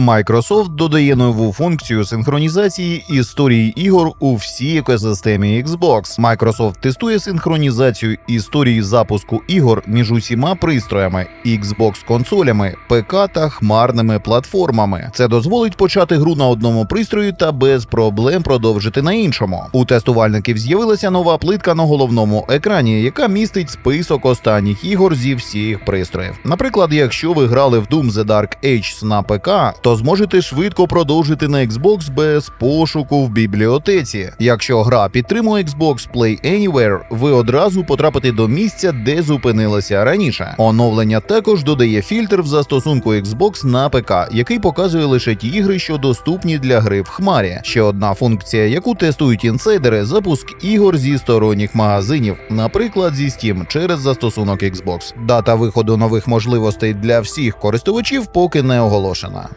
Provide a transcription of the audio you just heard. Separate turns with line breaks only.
Microsoft додає нову функцію синхронізації історії ігор у всій екосистемі Xbox. Microsoft тестує синхронізацію історії запуску ігор між усіма пристроями Xbox консолями, ПК та хмарними платформами. Це дозволить почати гру на одному пристрої та без проблем продовжити на іншому. У тестувальників з'явилася нова плитка на головному екрані, яка містить список останніх ігор зі всіх пристроїв. Наприклад, якщо ви грали в Doom The Dark Ages на ПК, то зможете швидко продовжити на Xbox без пошуку в бібліотеці. Якщо гра підтримує Xbox Play Anywhere, ви одразу потрапите до місця, де зупинилася раніше. Оновлення також додає фільтр в застосунку Xbox на ПК, який показує лише ті ігри, що доступні для гри в хмарі. Ще одна функція, яку тестують інсайдери, запуск ігор зі сторонніх магазинів, наприклад, зі Steam через застосунок Xbox. Дата виходу нових можливостей для всіх користувачів поки не оголошена.